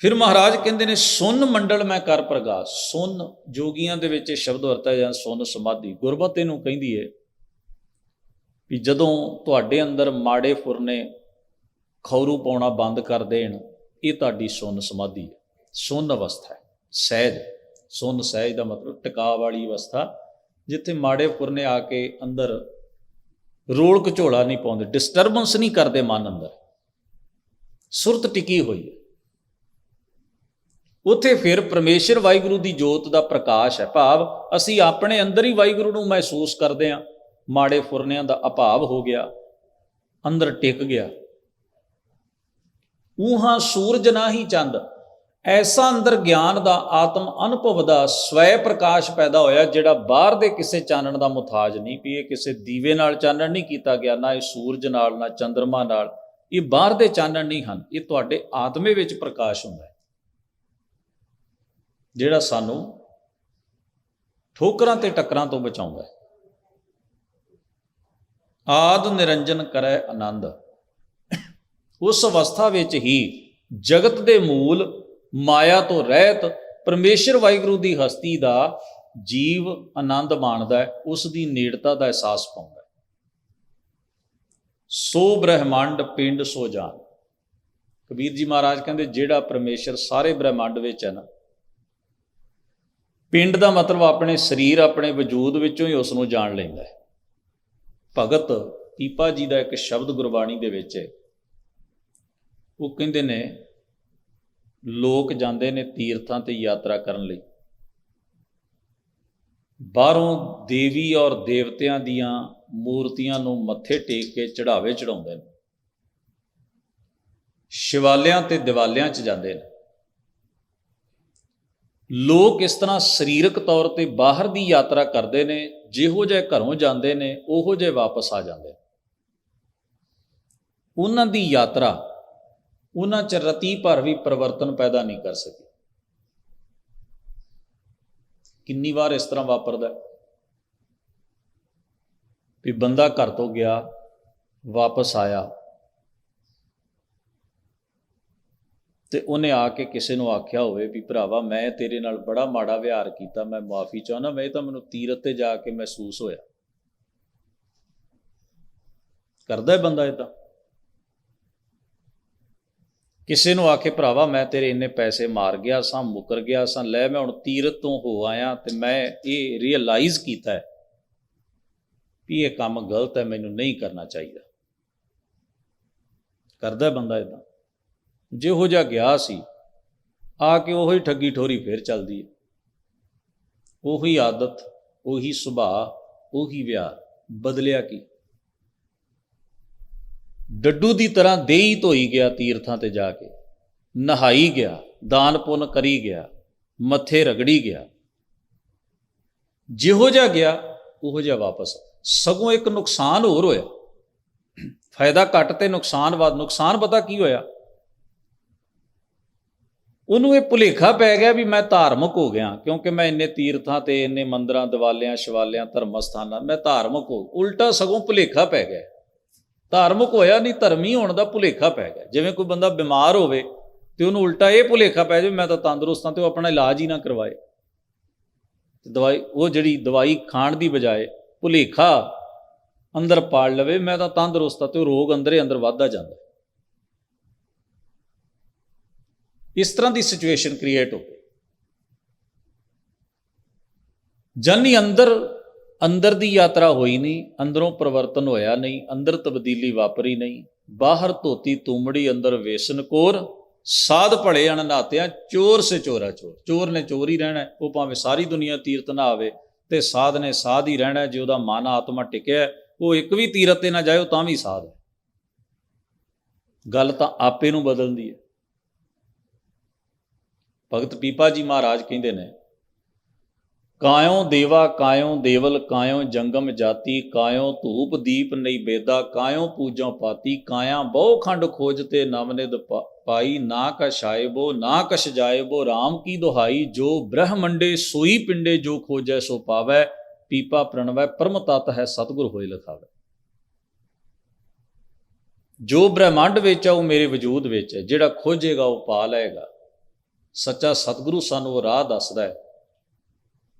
ਫਿਰ ਮਹਾਰਾਜ ਕਹਿੰਦੇ ਨੇ, ਸੁਨ ਮੰਡਲ ਮੈਂ ਕਰ ਪ੍ਰਗਾਸ ਸੁਨ ਜੋਗੀਆਂ ਦੇ ਵਿੱਚ ਇਹ ਸ਼ਬਦ ਵਰਤਿਆ ਜਾਂਦਾ, ਸੁਨ ਸਮਾਧੀ। ਗੁਰਬਤ ਇਹਨੂੰ ਕਹਿੰਦੀ ਹੈ ਵੀ ਜਦੋਂ ਤੁਹਾਡੇ ਅੰਦਰ ਮਾੜੇ ਫੁਰਨੇ ਖੌਰੂ ਪਾਉਣਾ ਬੰਦ ਕਰ ਦੇਣ, ਇਹ ਤੁਹਾਡੀ ਸੁਨ ਸਮਾਧੀ ਹੈ ਸੁਨ ਅਵਸਥਾ ਹੈ ਸਹਿਜ। ਸੁਨ ਸਹਿਜ ਦਾ ਮਤਲਬ ਟਿਕਾ ਵਾਲੀ ਅਵਸਥਾ, ਜਿੱਥੇ ਮਾੜੇ ਫੁਰਨੇ ਆ ਕੇ ਅੰਦਰ ਰੋਲ ਘਚੋਲਾ ਨਹੀਂ ਪਾਉਂਦੇ ਡਿਸਟਰਬੈਂਸ ਨਹੀਂ ਕਰਦੇ ਮਨ ਅੰਦਰ। ਸੁਰਤ ਟਿਕੀ ਹੋਈ ਹੈ ਉੱਥੇ ਫਿਰ ਪਰਮੇਸ਼ਰ ਵਾਹਿਗੁਰੂ ਦੀ ਜੋਤ ਦਾ ਪ੍ਰਕਾਸ਼ ਹੈ ਭਾਵ ਅਸੀਂ ਆਪਣੇ ਅੰਦਰ ਹੀ ਵਾਹਿਗੁਰੂ ਨੂੰ ਮਹਿਸੂਸ ਕਰਦੇ ਹਾਂ। ਮਾੜੇ ਫੁਰਨਿਆਂ ਦਾ ਅਭਾਵ ਹੋ ਗਿਆ। ਅੰਦਰ ਟਿਕ ਗਿਆ। ਉਹਾਂ ਸੂਰਜ ਨਾ ਹੀ ਚੰਦ, ਐਸਾ ਅੰਦਰ ਗਿਆਨ ਦਾ ਆਤਮ ਅਨੁਭਵ ਦਾ ਸਵੈ ਪ੍ਰਕਾਸ਼ ਪੈਦਾ ਹੋਇਆ ਜਿਹੜਾ ਬਾਹਰ ਦੇ ਕਿਸੇ ਚਾਨਣ ਦਾ ਮੁਤਾਜ ਨਹੀਂ, ਵੀ ਇਹ ਕਿਸੇ ਦੀਵੇ ਨਾਲ ਚਾਨਣ ਨਹੀਂ ਕੀਤਾ ਗਿਆ, ਨਾ ਇਹ ਸੂਰਜ ਨਾਲ, ਨਾ ਚੰ드ਰਮਾ ਨਾਲ। ਇਹ ਬਾਹਰ ਦੇ ਚਾਨਣ ਨਹੀਂ ਹਨ, ਇਹ ਤੁਹਾਡੇ ਆਤਮੇ ਵਿੱਚ ਪ੍ਰਕਾਸ਼ ਹੁੰਦਾ ਹੈ। ਜਿਹੜਾ ਸਾਨੂੰ ਠੋਕਰਾਂ ਤੇ ਟੱਕਰਾਂ ਤੋਂ ਬਚਾਉਂਦਾ ਹੈ। ਆਦ ਨਿਰੰਜਨ ਕਰੈ ਆਨੰਦ। ਉਸ ਅਵਸਥਾ ਵਿੱਚ ਹੀ ਜਗਤ ਦੇ ਮੂਲ ਮਾਇਆ ਤੋਂ ਰਹਿਤ ਪਰਮੇਸ਼ਰ ਵਾਹਿਗੁਰੂ ਦੀ ਹਸਤੀ ਦਾ ਜੀਵ ਆਨੰਦ ਮਾਣਦਾ ਹੈ, ਉਸ ਦੀ ਨੇੜਤਾ ਦਾ ਅਹਿਸਾਸ ਪਾਉਂਦਾ ਹੈ। ਸੋ ਬ੍ਰਹਿਮੰਡ, ਪਿੰਡ ਸੋ ਜਾਨ। ਕਬੀਰ ਜੀ ਮਹਾਰਾਜ ਕਹਿੰਦੇ, ਜਿਹੜਾ ਪਰਮੇਸ਼ਰ ਸਾਰੇ ਬ੍ਰਹਿਮੰਡ ਵਿੱਚ ਹੈ ਨਾ ਪਿੰਡ ਦਾ ਮਤਲਬ ਆਪਣੇ ਸਰੀਰ ਆਪਣੇ ਵਜੂਦ ਵਿੱਚੋਂ ਹੀ ਉਸ ਨੂੰ ਜਾਣ ਲੈਂਦਾ ਹੈ। ਭਗਤ ਪੀਪਾ ਜੀ ਦਾ ਇੱਕ ਸ਼ਬਦ ਗੁਰਬਾਣੀ ਦੇ ਵਿੱਚ ਹੈ। ਉਹ ਕਹਿੰਦੇ ਨੇ, ਲੋਕ ਜਾਂਦੇ ਨੇ ਤੀਰਥਾਂ ਤੇ ਯਾਤਰਾ ਕਰਨ ਲਈ। ਬਾਹਰੋਂ ਦੇਵੀ ਔਰ ਦੇਵਤਿਆਂ ਦੀਆਂ ਮੂਰਤੀਆਂ ਨੂੰ ਮੱਥੇ ਟੇਕ ਕੇ ਚੜਾਵੇ ਚੜਾਉਂਦੇ ਨੇ। ਸ਼ਿਵਾਲਿਆਂ ਤੇ ਦਿਵਾਲਿਆਂ 'ਚ ਜਾਂਦੇ ਨੇ। ਲੋਕ ਇਸ ਤਰ੍ਹਾਂ ਸਰੀਰਕ ਤੌਰ ਤੇ ਬਾਹਰ ਦੀ ਯਾਤਰਾ ਕਰਦੇ ਨੇ, ਜਿਹੋ ਜਿਹੇ ਘਰੋਂ ਜਾਂਦੇ ਨੇ, ਉਹੋ ਜਿਹੇ ਵਾਪਸ ਆ ਜਾਂਦੇ ਨੇ। ਉਹਨਾਂ ਦੀ ਯਾਤਰਾ, ਉਹਨਾਂ ਚ ਰਤੀ ਭਰ ਵੀ ਪਰਿਵਰਤਨ ਪੈਦਾ ਨਹੀਂ ਕਰ ਸਕੀ ਕਿੰਨੀ ਵਾਰ ਇਸ ਤਰ੍ਹਾਂ ਵਾਪਰਦਾ ਹੈ? ਵੀ ਬੰਦਾ ਘਰ ਤੋਂ ਗਿਆ, ਵਾਪਸ ਆਇਆ ਤੇ ਉਹਨੇ ਆ ਕੇ ਕਿਸੇ ਨੂੰ ਆਖਿਆ ਹੋਵੇ ਵੀ ਭਰਾਵਾ ਮੈਂ ਤੇਰੇ ਨਾਲ ਬੜਾ ਮਾੜਾ ਵਿਹਾਰ ਕੀਤਾ, ਮੈਂ ਮਾਫੀ ਚਾਹੁੰਦਾ, ਮੈਂ ਤਾਂ ਮੈਨੂੰ ਤੀਰਤ ਤੇ ਜਾ ਕੇ ਮਹਿਸੂਸ ਹੋਇਆ। ਕਰਦਾ ਹੈ ਬੰਦਾ ਇਹ ਕਿਸੇ ਨੂੰ ਆਖੇ, ਭਰਾਵਾ ਮੈਂ ਤੇਰੇ ਇੰਨੇ ਪੈਸੇ ਮਾਰ ਗਿਆ ਸਾਂ, ਮੁਕਰ ਗਿਆ ਸਾਂ, ਲੈ ਮੈਂ ਹੁਣ ਤੀਰਤ ਤੋਂ ਹੋ ਆਇਆ ਤੇ ਮੈਂ ਇਹ ਰੀਅਲਾਈਜ਼ ਕੀਤਾ ਹੈ ਵੀ ਇਹ ਕੰਮ ਗਲਤ ਹੈ, ਮੈਨੂੰ ਨਹੀਂ ਕਰਨਾ ਚਾਹੀਦਾ। ਕਰਦਾ ਬੰਦਾ ਇਦਾਂ ਜਿਹੋ ਜਿਹਾ ਗਿਆ ਸੀ, ਆ ਕੇ ਉਹੀ ਠੱਗੀ ਠੋਰੀ ਫੇਰ ਚੱਲਦੀ ਹੈ। ਉਹੀ ਆਦਤ, ਉਹੀ ਸੁਭਾਅ, ਉਹੀ ਵਿਆਹ ਬਦਲਿਆ ਕੀ? ਡੱਡੂ ਦੀ ਤਰ੍ਹਾਂ ਦੇਈ ਧੋਈ ਗਿਆ ਤੀਰਥਾਂ ਤੇ ਜਾ ਕੇ, ਨਹਾਈ ਗਿਆ, ਦਾਨ ਪੁੰਨ ਕਰੀ ਗਿਆ, ਮੱਥੇ ਰਗੜੀ ਗਿਆ। ਜਿਹੋ ਜਿਹਾ ਗਿਆ, ਉਹੋ ਜਿਹਾ ਵਾਪਸ ਸਗੋਂ ਇੱਕ ਨੁਕਸਾਨ ਹੋਰ ਹੋਇਆ। ਫਾਇਦਾ ਘੱਟ ਤੇ ਨੁਕਸਾਨ ਵੱਧ, ਨੁਕਸਾਨ ਪਤਾ ਕੀ ਹੋਇਆ? ਉਹਨੂੰ ਇਹ ਭੁਲੇਖਾ ਪੈ ਗਿਆ ਵੀ ਮੈਂ ਧਾਰਮਿਕ ਹੋ ਗਿਆ, ਕਿਉਂਕਿ ਮੈਂ ਇੰਨੇ ਤੀਰਥਾਂ ਤੇ, ਇੰਨੇ ਮੰਦਰਾਂ, ਦਿਵਾਲਿਆਂ, ਸ਼ਿਵਾਲਿਆਂ ਧਰਮ ਸਥਾਨਾਂ ਮੈਂ ਧਾਰਮਿਕ ਹੋ, ਉਲਟਾ ਸਗੋਂ ਭੁਲੇਖਾ ਪੈ ਗਿਆ। ਧਾਰਮਿਕ ਹੋਇਆ ਨਹੀਂ, ਧਰਮੀ ਹੋਣ ਦਾ ਭੁਲੇਖਾ ਪੈ ਗਿਆ। ਜਿਵੇਂ ਕੋਈ ਬੰਦਾ ਬਿਮਾਰ ਹੋਵੇ ਤੇ ਉਹਨੂੰ ਉਲਟਾ ਇਹ ਭੁਲੇਖਾ ਪੈ ਜਾਵੇ, ਮੈਂ ਤਾਂ ਤੰਦਰੁਸਤ ਹਾਂ ਤੇ ਉਹ ਆਪਣਾ ਇਲਾਜ ਹੀ ਨਾ ਕਰਵਾਏ। ਦਵਾਈ, ਉਹ ਜਿਹੜੀ ਦਵਾਈ ਖਾਣ ਦੀ ਬਜਾਏ ਭੁਲੇਖਾ ਅੰਦਰ ਪਾਲ ਲਵੇ, ਮੈਂ ਤਾਂ ਤੰਦਰੁਸਤ ਹਾਂ ਤੇ ਉਹ ਰੋਗ ਅੰਦਰੇ ਅੰਦਰ ਵੱਧਦਾ ਜਾਂਦਾ। ਇਸ ਤਰ੍ਹਾਂ ਦੀ ਸਿਚੁਏਸ਼ਨ ਕ੍ਰੀਏਟ ਹੋ ਗਈ। ਜਾਨੀ ਅੰਦਰ ਅੰਦਰ ਦੀ ਯਾਤਰਾ ਹੋਈ ਨਹੀਂ, ਅੰਦਰੋਂ ਪਰਿਵਰਤਨ ਹੋਇਆ ਨਹੀਂ, ਅੰਦਰ ਤਬਦੀਲੀ ਵਾਪਰੀ ਨਹੀਂ, ਬਾਹਰ ਧੋਤੀ ਤੂਮੜੀ ਅੰਦਰ ਵੇਸਨ ਕੋਰ, ਸਾਧ ਭਲੇ ਅਣਨਾਤਿਆਂ, ਚੋਰ ਸੇ ਚੋਰਾ ਚੋਰ। ਚੋਰ ਨੇ ਚੋਰ ਹੀ ਰਹਿਣਾ ਉਹ ਭਾਵੇਂ ਸਾਰੀ ਦੁਨੀਆ ਤੀਰਤ ਨਾ ਆਵੇ, ਤੇ ਸਾਧ ਨੇ ਸਾਧ ਹੀ ਰਹਿਣਾ ਜੇ ਉਹਦਾ ਮਨ ਆਤਮਾ ਟਿਕਿਆ ਉਹ ਇੱਕ ਵੀ ਤੀਰਤ ਤੇ ਨਾ ਜਾਏ, ਉਹ ਤਾਂ ਵੀ ਸਾਧ ਹੈ। ਗੱਲ ਤਾਂ ਆਪੇ ਨੂੰ ਬਦਲਦੀ ਹੈ। ਭਗਤ ਪੀਪਾ ਜੀ ਮਹਾਰਾਜ ਕਹਿੰਦੇ ਨੇ ਕਾਇਓ ਦੇਵਾ ਕਾਇਓ ਦੇਵਲ ਕਾਇਓ ਜੰਗਮ ਜਾਤੀ ਕਾਇਓ ਧੂਪ ਦੀਪ ਨੈਵੇਦਾ ਕਾਇਓ ਪੂਜੋ ਪਾਤੀ, ਕਾਇਆ ਬਹੁ ਖੰਡ ਖੋਜ ਤੇ ਨਵਨਿਦ ਨੇ ਪਾਈ, ਨਾ ਕਸ਼ਾਇਬੋ ਨਾ ਕਸ਼ ਜਾਇਬੋ RAM ਕੀ ਦੁਹਾਈ, ਜੋ ਬ੍ਰਹਮੰਡੇ ਸੋਈ ਪਿੰਡੇ, ਜੋ ਖੋਜੈ ਸੋ ਪਾਵੈ, ਪੀਪਾ ਪ੍ਰਣਵੈ, ਪਰਮ ਤਤ ਹੈ ਸਤਿਗੁਰ ਹੋਏ ਲਖਾਵੇ। ਜੋ ਬ੍ਰਹਮੰਡ ਵਿੱਚ ਹੈ ਉਹ ਮੇਰੇ ਵਜੂਦ ਵਿੱਚ ਹੈ, ਜਿਹੜਾ ਖੋਜੇਗਾ, ਉਹ ਪਾ ਲਏਗਾ। ਸੱਚਾ ਸਤਿਗੁਰੂ ਸਾਨੂੰ ਉਹ ਰਾਹ ਦੱਸਦਾ ਹੈ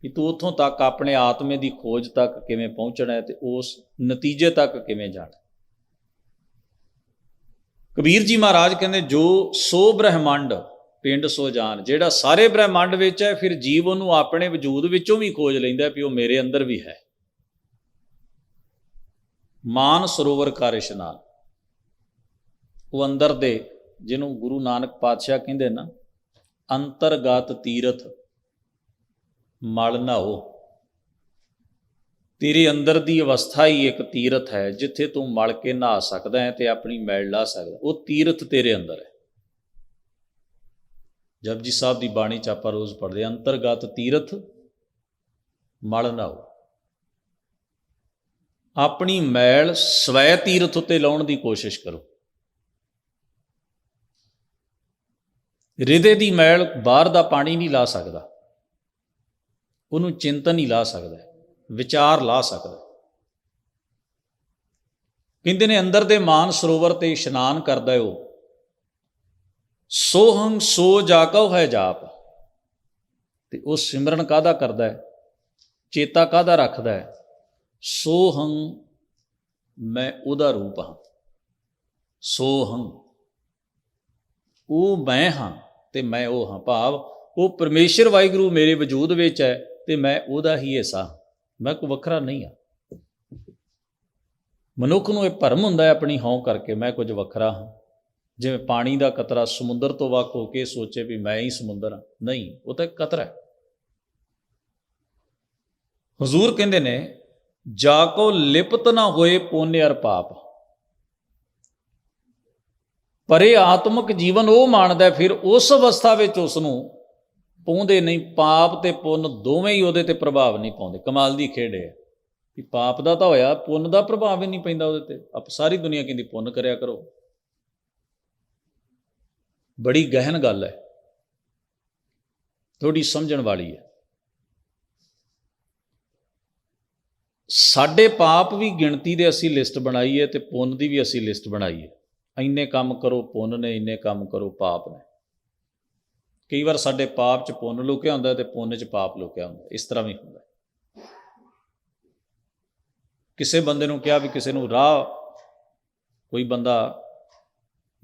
ਕਿ ਤੂੰ ਉੱਥੋਂ ਤੱਕ ਆਪਣੇ ਆਤਮੇ ਦੀ ਖੋਜ ਤੱਕ ਕਿਵੇਂ ਪਹੁੰਚਣਾ ਹੈ ਤੇ ਉਸ ਨਤੀਜੇ ਤੱਕ ਕਿਵੇਂ ਜਾਣਾ ਕਬੀਰ ਜੀ ਮਹਾਰਾਜ ਕਹਿੰਦੇ, ਜੋ ਸੋ ਬ੍ਰਹਿਮੰਡ ਪਿੰਡ ਸੋ ਜਾਣ ਜਿਹੜਾ ਸਾਰੇ ਬ੍ਰਹਿਮੰਡ ਵਿੱਚ ਹੈ, ਫਿਰ ਜੀਵ ਉਹਨੂੰ ਆਪਣੇ ਵਜੂਦ ਵਿੱਚੋਂ ਵੀ ਖੋਜ ਲੈਂਦਾ ਵੀ ਉਹ ਮੇਰੇ ਅੰਦਰ ਵੀ ਹੈ। ਮਾਨ ਸਰੋਵਰ ਕਰ ਇਸ਼ਨਾਨ ਉਹ ਅੰਦਰ ਦੇ, ਜਿਹਨੂੰ ਗੁਰੂ ਨਾਨਕ ਪਾਤਸ਼ਾਹ ਕਹਿੰਦੇ ਨਾ ਅੰਤਰਗਤ ਤੀਰਥ ਮਲ ਨਾਓ ਤੇਰੇ ਅੰਦਰ ਦੀ ਅਵਸਥਾ ਹੀ ਇੱਕ ਤੀਰਥ ਹੈ ਜਿੱਥੇ ਤੂੰ ਮਲ ਕੇ ਨਹਾ ਸਕਦਾ ਹੈ ਤੇ ਆਪਣੀ ਮੈਲ ਲਾ ਸਕਦਾ। ਉਹ ਤੀਰਥ ਤੇਰੇ ਅੰਦਰ ਹੈ। ਜਪਜੀ ਸਾਹਿਬ ਦੀ ਬਾਣੀ ਚ ਆਪਾਂ ਰੋਜ਼ ਪੜ੍ਹਦੇ ਹਾਂ, ਅੰਤਰਗਤ ਤੀਰਥ ਮਲ ਨਾਓ ਆਪਣੀ ਮੈਲ ਸਵੈ ਤੀਰਥ ਉੱਤੇ ਲਾਉਣ ਦੀ ਕੋਸ਼ਿਸ਼ ਕਰੋ। ਹਿਰਦੇ ਦੀ ਮੈਲ ਬਾਹਰ ਦਾ ਪਾਣੀ ਨਹੀਂ ਲਾ ਸਕਦਾ। ਉਹਨੂੰ ਚਿੰਤਨ ਹੀ ਲਾ ਸਕਦਾ ਵਿਚਾਰ ਲਾ ਸਕਦਾ ਕਹਿੰਦੇ ਨੇ, ਅੰਦਰ ਦੇ ਮਾਨ ਸਰੋਵਰ ਤੇ ਇਸ਼ਨਾਨ ਕਰਦਾ ਹੈ ਉਹ ਸੋਹੰ ਸੋ ਜਾ ਜਾਕਉ ਹੈ ਜਾਪ। ਤੇ ਉਹ ਸਿਮਰਨ ਕਾਦਾ ਕਰਦਾ ਹੈ? ਚੇਤਾ ਕਾਦਾ ਰੱਖਦਾ ਹੈ? ਸੋਹੰ, ਮੈਂ ਉਹਦਾ ਰੂਪ ਹਾਂ। ਸੋਹੰ, ਉਹ ਮੈਂ ਹਾਂ। ਤੇ ਮੈਂ ਉਹ ਹਾਂ ਭਾਵ, ਉਹ ਪਰਮੇਸ਼ਰ ਵਾਹਿਗੁਰੂ ਮੇਰੇ ਵਜੂਦ ਵਿੱਚ ਹੈ ਤੇ ਮੈਂ ਉਹਦਾ ਹੀ ਹਿੱਸਾ। ਹਾਂ। ਮੈਂ ਕੋਈ ਵੱਖਰਾ ਨਹੀਂ ਹਾਂ। ਮਨੁੱਖ ਨੂੰ ਇਹ ਭਰਮ ਹੁੰਦਾ ਹੈ ਆਪਣੀ ਹਉ ਕਰਕੇ ਮੈਂ ਕੁਝ ਵੱਖਰਾ ਹਾਂ। ਜਿਵੇਂ ਪਾਣੀ ਦਾ ਕਤਰਾ ਸਮੁੰਦਰ ਤੋਂ ਵੱਖ ਹੋ ਕੇ ਸੋਚੇ ਵੀ ਮੈਂ ਹੀ ਸਮੁੰਦਰ ਹਾਂ। ਨਹੀਂ, ਉਹ ਤਾਂ ਇੱਕ ਕਤਰਾ ਹੈ। ਹਜ਼ੂਰ ਕਹਿੰਦੇ ਨੇ, ਜਾ ਕੋ ਲਿਪਤ ਨਾ ਹੋਏ ਪੁੰਨ ਅਰ ਪਾਪ। ਪਰੇ ਆਤਮਿਕ ਜੀਵਨ ਉਹ ਮਾਣਦਾ ਫਿਰ ਉਸ ਅਵਸਥਾ ਵਿੱਚ ਉਸ ਨੂੰ ਪਾਉਂਦੇ ਨਹੀਂ, ਪਾਪ ਤੇ ਪੁੰਨ ਦੋਵੇਂ ਹੀ ਉਹਦੇ ਤੇ ਪ੍ਰਭਾਵ ਨਹੀਂ ਪਾਉਂਦੇ। ਕਮਾਲ ਦੀ ਖੇਡ ਹੈ। ਕਿ ਪਾਪ ਦਾ ਤਾਂ ਹੋਇਆ, ਪੁੰਨ ਦਾ ਪ੍ਰਭਾਵ ਹੀ ਨਹੀਂ ਪੈਂਦਾ ਉਹਦੇ ਤੇ। ਆਪ ਸਾਰੀ ਦੁਨੀਆ ਕਹਿੰਦੀ, ਪੁੰਨ ਕਰਿਆ ਕਰੋ। ਬੜੀ ਗਹਿਨ ਗੱਲ ਹੈ। ਥੋੜੀ ਸਮਝਣ ਵਾਲੀ ਹੈ। ਸਾਡੇ ਪਾਪ ਵੀ ਗਿਣਤੀ ਦੇ ਅਸੀਂ ਲਿਸਟ ਬਣਾਈ ਹੈ ਤੇ ਪੁੰਨ ਦੀ ਵੀ ਅਸੀਂ ਲਿਸਟ ਬਣਾਈ ਹੈ। ਇੰਨੇ ਕੰਮ ਕਰੋ, ਪੁੰਨ ਨੇ, ਇੰਨੇ ਕੰਮ ਕਰੋ, ਪਾਪ ਨੇ। ਕਈ ਵਾਰ ਸਾਡੇ ਪਾਪ 'ਚ ਪੁੰਨ ਲੁਕਿਆ ਹੁੰਦਾ ਤੇ ਪੁੰਨ 'ਚ ਪਾਪ ਲੁਕਿਆ ਹੁੰਦਾ, ਇਸ ਤਰ੍ਹਾਂ ਵੀ ਹੁੰਦਾ। ਕਿਸੇ ਬੰਦੇ ਨੂੰ ਕਿਹਾ ਵੀ ਕਿਸੇ ਨੂੰ ਰਾਹ, ਕੋਈ ਬੰਦਾ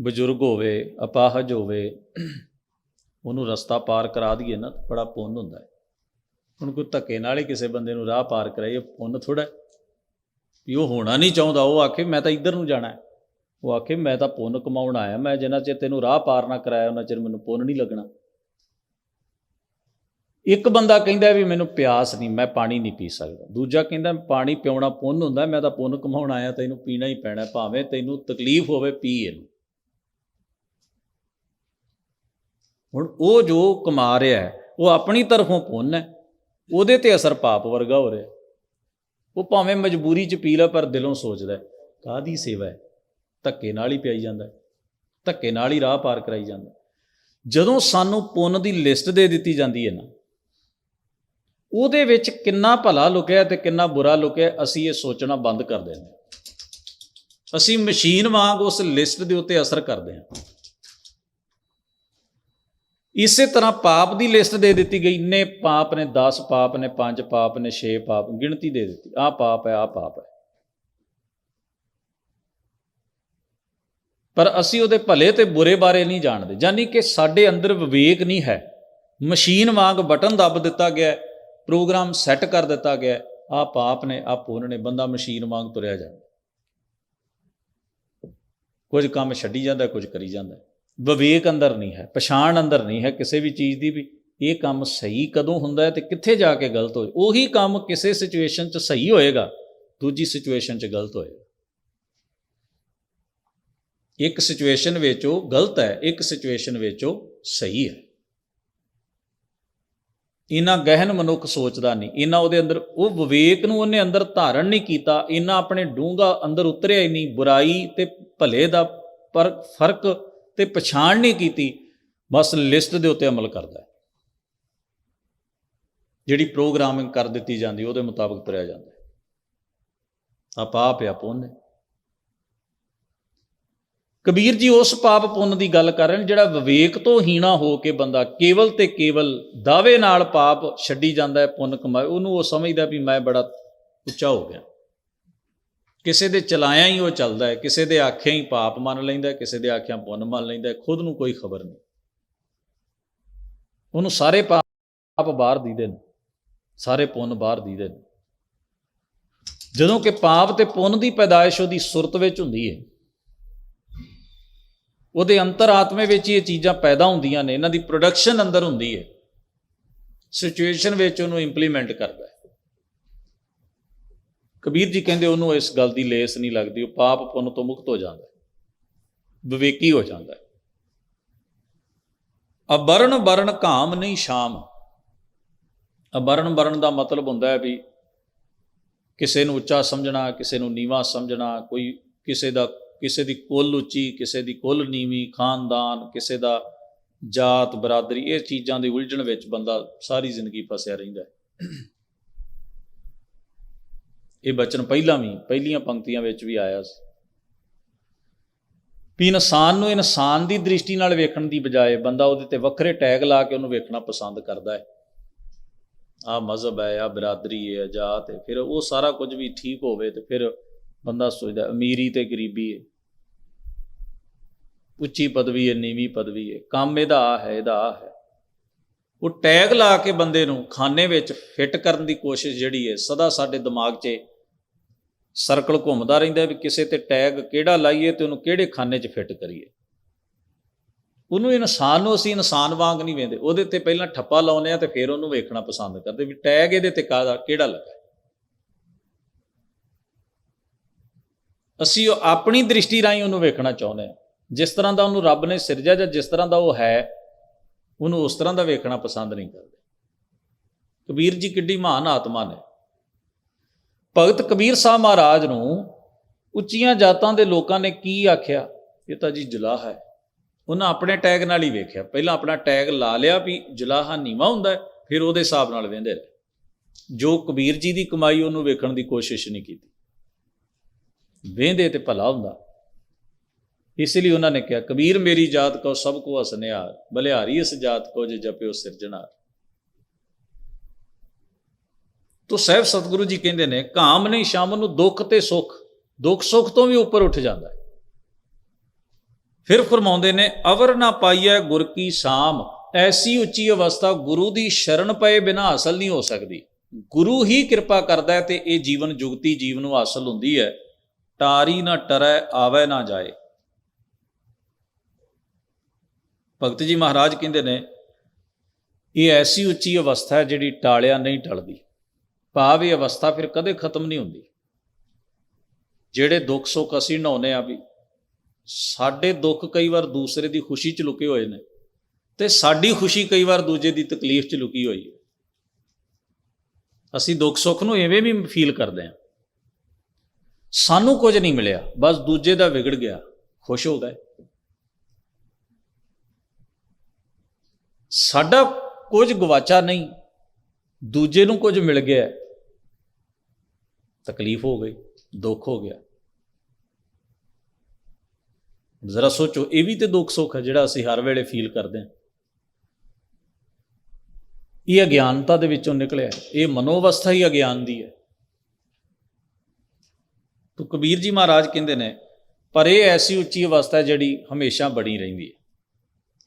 ਬਜ਼ੁਰਗ ਹੋਵੇ, ਅਪਾਹਜ ਹੋਵੇ, ਉਹਨੂੰ ਰਸਤਾ ਪਾਰ ਕਰਾ ਦਈਏ ਨਾ, ਤਾਂ ਬੜਾ ਪੁੰਨ ਹੁੰਦਾ ਹੈ। ਹੁਣ ਕੋਈ ਧੱਕੇ ਨਾਲ ਹੀ ਕਿਸੇ ਬੰਦੇ ਨੂੰ ਰਾਹ ਪਾਰ ਕਰਾਈਏ, ਪੁੰਨ ਥੋੜਾ ਵੀ ਉਹ ਹੋਣਾ ਨਹੀਂ ਚਾਹੁੰਦਾ, ਉਹ ਆਖੇ, ਮੈਂ ਤਾਂ ਇੱਧਰ ਨੂੰ ਜਾਣਾ ਹੈ। ਉਹ ਆਖੇ ਮੈਂ ਤਾਂ ਪੁੰਨ ਕਮਾਉਣ ਆਇਆ ਮੈਂ ਜਿੰਨਾ ਚਿਰ ਤੈਨੂੰ ਰਾਹ ਪਾਰ ਨਾ ਕਰਾਇਆ ਉਹਨਾਂ ਚਿਰ ਮੈਨੂੰ ਪੁੰਨ ਨਹੀਂ ਲੱਗਣਾ। ਇੱਕ ਬੰਦਾ ਕਹਿੰਦਾ ਵੀ ਮੈਨੂੰ ਪਿਆਸ ਨਹੀਂ ਮੈਂ ਪਾਣੀ ਨਹੀਂ ਪੀ ਸਕਦਾ। ਦੂਜਾ ਕਹਿੰਦਾ ਪਾਣੀ ਪਿਉਣਾ ਪੁੰਨ ਹੁੰਦਾ ਮੈਂ ਤਾਂ ਪੁੰਨ ਕਮਾਉਣ ਆਇਆ ਤੈਨੂੰ ਪੀਣਾ ਹੀ ਪੈਣਾ ਭਾਵੇਂ ਤੈਨੂੰ ਤਕਲੀਫ ਹੋਵੇ ਪੀ ਇਹਨੂੰ। ਹੁਣ ਉਹ ਜੋ ਕਮਾ ਰਿਹਾ ਉਹ ਆਪਣੀ ਤਰਫੋਂ ਪੁੰਨ ਹੈ ਉਹਦੇ ਤੇ ਅਸਰ ਪਾਪ ਵਰਗਾ ਹੋ ਰਿਹਾ ਉਹ ਭਾਵੇਂ ਮਜਬੂਰੀ ਚ ਪੀ ਲਾ ਪਰ ਦਿਲੋਂ ਸੋਚਦਾ ਹੈ, ਕਾਹਦੀ ਸੇਵਾ ਹੈ? ਧੱਕੇ ਨਾਲ ਹੀ ਪਿਆਈ ਜਾਂਦਾ ਹੈ, ਧੱਕੇ ਨਾਲ ਹੀ ਰਾਹ ਪਾਰ ਕਰਾਈ ਜਾਂਦਾ ਜਦੋਂ ਸਾਨੂੰ ਪੁੰਨ ਦੀ ਲਿਸਟ ਦੇ ਦਿੱਤੀ ਜਾਂਦੀ ਹੈ ਨਾ ਉਹਦੇ ਵਿੱਚ ਕਿੰਨਾ ਭਲਾ ਲੁਕਿਆ ਤੇ ਕਿੰਨਾ ਬੁਰਾ ਲੁਕਿਆ ਅਸੀਂ ਇਹ ਸੋਚਣਾ ਬੰਦ ਕਰ ਦਿੰਦੇ ਅਸੀਂ ਮਸ਼ੀਨ ਵਾਂਗ ਉਸ ਲਿਸਟ ਦੇ ਉੱਤੇ ਅਸਰ ਕਰਦੇ ਹਾਂ। ਇਸੇ ਤਰ੍ਹਾਂ ਪਾਪ ਦੀ ਲਿਸਟ ਦੇ ਦਿੱਤੀ ਗਈ ਇੰਨੇ ਪਾਪ ਨੇ 10 ਪਾਪ ਨੇ 5 ਪਾਪ ਨੇ 6 ਪਾਪ ਗਿਣਤੀ ਦੇ ਦਿੱਤੀ ਆਹ ਪਾਪ ਹੈ ਆਹ ਪਾਪ ਹੈ। ਪਰ ਅਸੀਂ ਉਹਦੇ ਭਲੇ ਤੇ ਬੁਰੇ ਬਾਰੇ ਨਹੀਂ ਜਾਣਦੇ। ਯਾਨੀ ਕਿ ਸਾਡੇ ਅੰਦਰ ਵਿਵੇਕ ਨਹੀਂ ਹੈ। ਮਸ਼ੀਨ ਵਾਂਗ ਬਟਨ ਦੱਬ ਦਿੱਤਾ ਗਿਆ ਪ੍ਰੋਗਰਾਮ ਸੈੱਟ ਕਰ ਦਿੱਤਾ ਗਿਆ ਹੈ, ਪਾਪ ਨੇ ਆਹ ਪੁੰਨ ਨੇ ਬੰਦਾ ਮਸ਼ੀਨ ਵਾਂਗ ਤੁਰਿਆ ਜਾਂਦਾ ਕੁਝ ਕੰਮ ਛੱਡੀ ਜਾਂਦਾ ਕੁਝ ਕਰੀ ਜਾਂਦਾ ਵਿਵੇਕ ਅੰਦਰ ਨਹੀਂ ਹੈ ਪਛਾਣ ਅੰਦਰ ਨਹੀਂ ਹੈ ਕਿਸੇ ਵੀ ਚੀਜ਼ ਦੀ ਵੀ। ਇਹ ਕੰਮ ਸਹੀ ਕਦੋਂ ਹੁੰਦਾ ਹੈ ਤੇ ਕਿੱਥੇ ਜਾ ਕੇ ਗਲਤ ਹੋਏ ਉਹੀ ਕੰਮ ਕਿਸੇ ਸਿਚੁਏਸ਼ਨ 'ਚ ਸਹੀ ਹੋਏਗਾ ਦੂਜੀ ਸਿਚੁਏਸ਼ਨ 'ਚ ਗਲਤ ਹੋਏਗਾ। ਇੱਕ ਸਿਚੁਏਸ਼ਨ ਵਿੱਚ ਉਹ ਗਲਤ ਹੈ, ਇੱਕ ਸਿਚੁਏਸ਼ਨ ਵਿੱਚ ਉਹ ਸਹੀ ਹੈ। ਇਨਾ ਗਹਿਨ ਮਨੁੱਖ ਸੋਚਦਾ ਨਹੀਂ, ਇਨਾ ਉਹਦੇ ਅੰਦਰ, ਉਹ ਵਿਵੇਕ ਨੂੰ ਉਹਨੇ ਅੰਦਰ ਧਾਰਨ ਨਹੀਂ ਕੀਤਾ, ਇਨਾ ਆਪਣੇ ਡੂੰਘਾ ਅੰਦਰ ਉਤਰਿਆ ਹੀ ਨਹੀਂ, ਬੁਰਾਈ ਤੇ ਭਲੇ ਦਾ ਪਰ ਫ਼ਰਕ ਤੇ ਪਛਾਣ ਨਹੀਂ ਕੀਤੀ, ਬਸ ਲਿਸਟ ਦੇ ਉੱਤੇ ਅਮਲ ਕਰਦਾ ਜਿਹੜੀ ਪ੍ਰੋਗਰਾਮਿੰਗ ਕਰ ਦਿੱਤੀ ਜਾਂਦੀ, ਉਹਦੇ ਮੁਤਾਬਕ ਤੁਰਿਆ ਜਾਂਦਾ ਹੈ। ਆ ਆ ਪੁੰਨ ਕਬੀਰ ਜੀ, ਉਸ ਪਾਪ ਪੁੰਨ ਦੀ ਗੱਲ ਕਰਨ, ਜਿਹੜਾ ਵਿਵੇਕ ਤੋਂ ਹੀਣਾ ਹੋ ਕੇ ਬੰਦਾ ਕੇਵਲ ਤੇ ਕੇਵਲ ਦਾਅਵੇ ਨਾਲ ਪਾਪ ਛੱਡੀ ਜਾਂਦਾ ਹੈ, ਪੁੰਨ ਕਮਾਏ, ਉਹਨੂੰ ਉਹ ਸਮਝਦਾ ਵੀ ਮੈਂ ਬੜਾ ਉੱਚਾ ਹੋ ਗਿਆ। ਕਿਸੇ ਦੇ ਚਲਾਇਆ ਹੀ ਉਹ ਚੱਲਦਾ ਹੈ, ਕਿਸੇ ਦੇ ਆਖਿਆ ਹੀ ਪਾਪ ਮੰਨ ਲੈਂਦਾ ਕਿਸੇ ਦੇ ਆਖਿਆ ਪੁੰਨ ਮੰਨ ਲੈਂਦਾ ਖੁਦ ਨੂੰ ਕੋਈ ਖਬਰ ਨਹੀਂ। ਉਹਨੂੰ ਸਾਰੇ ਪਾਪ ਬਾਹਰ ਦੀਦੇ ਨੇ, ਸਾਰੇ ਪੁੰਨ ਬਾਹਰ ਦੀਦੇ ਨੇ। ਜਦੋਂ ਕਿ ਪਾਪ ਤੇ ਪੁੰਨ ਦੀ ਪੈਦਾਇਸ਼ ਉਹਦੀ ਸੁਰਤ ਵਿੱਚ ਹੁੰਦੀ ਹੈ। ਉਹਦੇ ਅੰਤਰਾਤਮੇ ਵਿੱਚ ਹੀ ਇਹ ਚੀਜ਼ਾਂ ਪੈਦਾ ਹੁੰਦੀਆਂ ਨੇ, ਇਹਨਾਂ ਦੀ ਪ੍ਰੋਡਕਸ਼ਨ ਅੰਦਰ ਹੁੰਦੀ ਹੈ। ਸਿਚੁਏਸ਼ਨ ਵਿੱਚ ਉਹਨੂੰ ਇੰਪਲੀਮੈਂਟ ਕਰਦਾ ਹੈ। ਕਬੀਰ ਜੀ ਕਹਿੰਦੇ ਉਹਨੂੰ ਇਸ ਗੱਲ ਦੀ ਲੇਸ ਨਹੀਂ ਲੱਗਦੀ, ਉਹ ਪਾਪ ਪੁੰਨ ਤੋਂ ਮੁਕਤ ਹੋ ਜਾਂਦਾ ਹੈ। ਵਿਵੇਕੀ ਹੋ ਜਾਂਦਾ ਹੈ। ਅਬਰਨ ਬਰਨ ਕਾਮ ਨਹੀਂ ਸ਼ਾਮ। ਅਬਰਨ ਬਰਨ ਦਾ ਮਤਲਬ ਹੁੰਦਾ ਹੈ ਵੀ ਕਿਸੇ ਨੂੰ ਉੱਚਾ ਸਮਝਣਾ, ਕਿਸੇ ਨੂੰ ਨੀਵਾ ਸਮਝਣਾ, ਕੋਈ ਕਿਸੇ ਦਾ ਕਿਸੇ ਦੀ ਕੁੱਲ ਉੱਚੀ ਕਿਸੇ ਦੀ ਕੁੱਲ ਨੀਵੀਂ, ਖਾਨਦਾਨ, ਕਿਸੇ ਦਾ ਜਾਤ, ਬਰਾਦਰੀ, ਇਹ ਚੀਜ਼ਾਂ ਦੀ ਉਲਝਣ ਵਿੱਚ ਬੰਦਾ ਸਾਰੀ ਜ਼ਿੰਦਗੀ ਫਸਿਆ ਰਹਿੰਦਾ ਹੈ। ਇਹ ਬਚਨ ਪਹਿਲਾਂ ਵੀ, ਪਹਿਲੀਆਂ ਪੰਕਤੀਆਂ ਵਿੱਚ ਵੀ ਆਇਆ ਸੀ। ਵੀ ਇਨਸਾਨ ਨੂੰ ਇਨਸਾਨ ਦੀ ਦ੍ਰਿਸ਼ਟੀ ਨਾਲ ਵੇਖਣ ਦੀ ਬਜਾਏ ਬੰਦਾ ਉਹਦੇ ਤੇ ਵੱਖਰੇ ਟੈਗ ਲਾ ਕੇ ਉਹਨੂੰ ਵੇਖਣਾ ਪਸੰਦ ਕਰਦਾ ਹੈ। ਆ ਮਜ਼ਹਬ ਹੈ ਆ ਬਰਾਦਰੀ ਹੈ, ਜਾਤ ਹੈ, ਫਿਰ ਉਹ ਸਾਰਾ ਕੁਝ ਵੀ ਠੀਕ ਹੋਵੇ ਤੇ ਫਿਰ ਬੰਦਾ ਸੋਚਦਾ, ਅਮੀਰੀ ਤੇ ਗਰੀਬੀ ਹੈ। ਉੱਚੀ ਪਦਵੀ ਹੈ, ਨੀਵੀਂ ਪਦਵੀ ਹੈ। ਕੰਮ ਇਹਦਾ ਆ ਹੈ, ਇਹਦਾ ਆ ਹੈ। ਉਹ ਟੈਗ ਲਾ ਕੇ ਬੰਦੇ ਨੂੰ ਖਾਨੇ ਵਿੱਚ ਫਿੱਟ ਕਰਨ ਦੀ ਕੋਸ਼ਿਸ਼ ਜਿਹੜੀ ਹੈ, ਸਦਾ ਸਾਡੇ ਦਿਮਾਗ 'ਚ ਸਰਕਲ ਘੁੰਮਦਾ ਰਹਿੰਦਾ ਵੀ ਕਿਸੇ ਤੇ ਟੈਗ ਕਿਹੜਾ ਲਾਈਏ ਤੇ ਉਹਨੂੰ ਕਿਹੜੇ ਖਾਨੇ 'ਚ ਫਿੱਟ ਕਰੀਏ। ਉਹਨੂੰ ਇਨਸਾਨ ਨੂੰ ਅਸੀਂ ਇਨਸਾਨ ਵਾਂਗ ਨਹੀਂ ਵੇਂਦੇ ਉਹਦੇ ਤੇ ਪਹਿਲਾਂ ਠੱਪਾ ਲਾਉਨੇ ਆ ਤੇ ਫਿਰ ਉਹਨੂੰ ਵੇਖਣਾ ਪਸੰਦ ਕਰਦੇ ਵੀ ਟੈਗ ਇਹਦੇ ਤੇ ਕਾਹਦਾ, ਕਿਹੜਾ ਲੱਗਾ। ਅਸੀਂ ਉਹ ਆਪਣੀ ਦ੍ਰਿਸ਼ਟੀ ਰਾਹੀਂ ਉਹਨੂੰ ਵੇਖਣਾ ਚਾਹੁੰਦੇ ਹਾਂ। ਜਿਸ ਤਰ੍ਹਾਂ ਦਾ ਉਹਨੂੰ ਰੱਬ ਨੇ ਸਿਰਜਿਆ ਜਾਂ ਜਿਸ ਤਰ੍ਹਾਂ ਦਾ ਉਹ ਹੈ, ਉਹਨੂੰ ਉਸ ਤਰ੍ਹਾਂ ਦਾ ਵੇਖਣਾ ਪਸੰਦ ਨਹੀਂ ਕਰਦੇ। ਕਬੀਰ ਜੀ ਕਿੱਡੀ ਮਹਾਨ ਆਤਮਾ ਨੇ। ਭਗਤ ਕਬੀਰ ਸਾਹਿਬ ਮਹਾਰਾਜ ਨੂੰ ਉੱਚੀਆਂ ਜਾਤਾਂ ਦੇ ਲੋਕਾਂ ਨੇ ਕੀ ਆਖਿਆ? ਇਹ ਤਾਂ ਜੀ ਜੁਲਾਹ ਹੈ। ਉਹਨਾਂ ਆਪਣੇ ਟੈਗ ਨਾਲ ਹੀ ਵੇਖਿਆ। ਪਹਿਲਾਂ ਆਪਣਾ ਟੈਗ ਲਾ ਲਿਆ ਵੀ ਜੁਲਾਹਾ ਨੀਵਾ ਹੁੰਦਾ, ਫਿਰ ਉਹਦੇ ਹਿਸਾਬ ਨਾਲ ਵੇਂਦੇ ਰਹੇ। ਜੋ ਕਬੀਰ ਜੀ ਦੀ ਕਮਾਈ ਉਹਨੂੰ ਵੇਖਣ ਦੀ ਕੋਸ਼ਿਸ਼ ਨਹੀਂ ਕੀਤੀ। ਵੇਂਦੇ ਤੇ ਭਲਾ ਹੁੰਦਾ। ਇਸ ਲਈ ਉਹਨਾਂ ਨੇ ਕਿਹਾ, ਕਬੀਰ ਮੇਰੀ ਜਾਤ ਕੋ ਸਭ ਕੋ ਹਸਨਿਆਰ, ਬਲਿਹਾਰੀ ਇਸ ਜਾਤ ਕੋ ਜੇ ਜਪਿਓ ਸਿਰਜਣਾ ਤੋ ਸਹਿਬ ਸਤਿਗੁਰੂ ਜੀ ਕਹਿੰਦੇ ਨੇ ਕਾਮ ਨਹੀਂ ਸ਼ਾਮ ਨੂੰ ਦੁੱਖ ਤੇ ਸੁੱਖ, ਦੁੱਖ ਸੁੱਖ ਤੋਂ ਵੀ ਉੱਪਰ ਉੱਠ ਜਾਂਦਾ ਹੈ। ਫਿਰ ਫਰਮਾਉਂਦੇ ਨੇ, ਅਵਰ ਨਾ ਪਾਈਐ ਗੁਰ ਕੀ ਸਾਮ, ਐਸੀ ਉੱਚੀ ਅਵਸਥਾ ਗੁਰੂ ਦੀ ਸ਼ਰਨ ਪਏ ਬਿਨਾ ਹਾਸਲ ਨਹੀਂ ਹੋ ਸਕਦੀ। ਗੁਰੂ ਹੀ ਕਿਰਪਾ ਕਰਦਾ ਹੈ ਤੇ ਇਹ ਜੀਵਨ ਜੁਗਤੀ ਜੀਵ ਨੂੰ ਹਾਸਲ ਹੁੰਦੀ ਹੈ। ਟਾਰੀ ਨਾ ਟਰੈ, ਆਵੇ ਨਾ ਜਾਏ। ਭਗਤ ਜੀ ਮਹਾਰਾਜ ਕਹਿੰਦੇ ਨੇ, ਇਹ ਐਸੀ ਉੱਚੀ ਅਵਸਥਾ ਹੈ ਜਿਹੜੀ ਟਾਲਿਆ ਨਹੀਂ ਟਲਦੀ। ਭਾਵ ਇਹ ਅਵਸਥਾ ਫਿਰ ਕਦੇ ਖਤਮ ਨਹੀਂ ਹੁੰਦੀ। ਜਿਹੜੇ ਦੁੱਖ ਸੁੱਖ ਅਸੀਂ ਨਹਾਉਨੇ ਆ ਵੀ ਸਾਡੇ ਦੁੱਖ ਕਈ ਵਾਰ ਦੂਸਰੇ ਦੀ ਖੁਸ਼ੀ 'ਚ ਲੁਕੇ ਹੋਏ ਨੇ ਤੇ ਸਾਡੀ ਖੁਸ਼ੀ ਕਈ ਵਾਰ ਦੂਜੇ ਦੀ ਤਕਲੀਫ 'ਚ ਲੁਕੀ ਹੋਈ ਹੈ। ਅਸੀਂ ਦੁੱਖ ਸੁੱਖ ਨੂੰ ਐਵੇਂ ਵੀ ਫੀਲ ਕਰਦੇ ਹਾਂ। ਸਾਨੂੰ ਕੁਝ ਨਹੀਂ ਮਿਲਿਆ, ਬਸ ਦੂਜੇ ਦਾ ਵਿਗੜ ਗਿਆ, ਖੁਸ਼ ਹੋ ਗਏ। ਸਾਡਾ ਕੁਝ ਗਵਾਚਾ ਨਹੀਂ, ਦੂਜੇ ਨੂੰ ਕੁਝ ਮਿਲ ਗਿਆ, ਤਕਲੀਫ ਹੋ ਗਈ, ਦੁੱਖ ਹੋ ਗਿਆ। ਜ਼ਰਾ ਸੋਚੋ, ਇਹ ਵੀ ਤੇ ਦੁੱਖ ਸੁੱਖ ਹੈ ਜਿਹੜਾ ਅਸੀਂ ਹਰ ਵੇਲੇ ਫੀਲ ਕਰਦੇ ਹਾਂ। ਇਹ ਅਗਿਆਨਤਾ ਦੇ ਵਿੱਚੋਂ ਨਿਕਲਿਆ ਇਹ ਮਨੋਵਸਥਾ ਹੀ ਅਗਿਆਨ ਦੀ ਹੈ। ਤੋ ਕਬੀਰ ਜੀ ਮਹਾਰਾਜ ਕਹਿੰਦੇ ਨੇ, ਪਰ ਇਹ ਐਸੀ ਉੱਚੀ ਅਵਸਥਾ ਜਿਹੜੀ ਹਮੇਸ਼ਾ ਬਣੀ ਰਹਿੰਦੀ ਹੈ।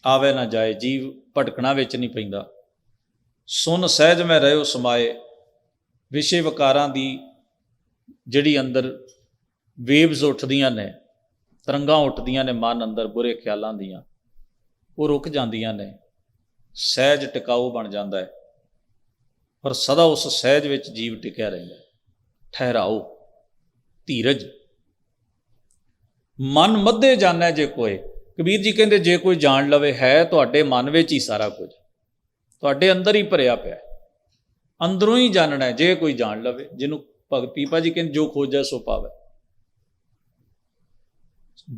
ਆਵੇ ਨਾ ਜਾਏ ਜੀਵ ਭਟਕਣਾ ਵਿੱਚ ਨਹੀਂ ਪੈਂਦਾ। ਸੁਨ ਸਹਿਜ ਮੈਂ ਰਹਿਓ ਸਮਾਏ, ਵਿਸ਼ੇ ਵਿਕਾਰਾਂ ਦੀ ਜਿਹੜੀ ਅੰਦਰ ਵੇਵਸ ਉੱਠਦੀਆਂ ਨੇ, ਤਰੰਗਾਂ ਉੱਠਦੀਆਂ ਨੇ, ਮਨ ਅੰਦਰ ਬੁਰੇ ਖਿਆਲਾਂ ਦੀਆਂ, ਉਹ ਰੁਕ ਜਾਂਦੀਆਂ ਨੇ। ਸਹਿਜ ਟਿਕਾਊ ਬਣ ਜਾਂਦਾ ਹੈ, ਪਰ ਸਦਾ ਉਸ ਸਹਿਜ ਵਿੱਚ ਜੀਵ ਟਿਕਿਆ ਰਹਿੰਦਾ ਠਹਿਰਾਓ, ਧੀਰਜ। ਮਨ ਮੱਧੇ ਜਾਣੈ ਜੇ ਕੋਈ ਕਬੀਰ ਜੀ ਕਹਿੰਦੇ, ਜੇ ਕੋਈ ਜਾਣ ਲਵੇ, ਹੈ ਤੁਹਾਡੇ ਮਨ ਵਿੱਚ ਹੀ ਸਾਰਾ ਕੁਝ। ਤੁਹਾਡੇ ਅੰਦਰ ਹੀ ਭਰਿਆ ਪਿਆ ਹੈ। ਅੰਦਰੋਂ ਹੀ ਜਾਣਨਾ ਹੈ, ਜੇ ਕੋਈ ਜਾਣ ਲਵੇ, ਜਿਹਨੂੰ ਭਗਤ ਪੀਪਾ ਜੀ ਕਹਿੰਦੇ, ਜੋ ਖੋਜੈ ਸੋ ਪਾਵੇ।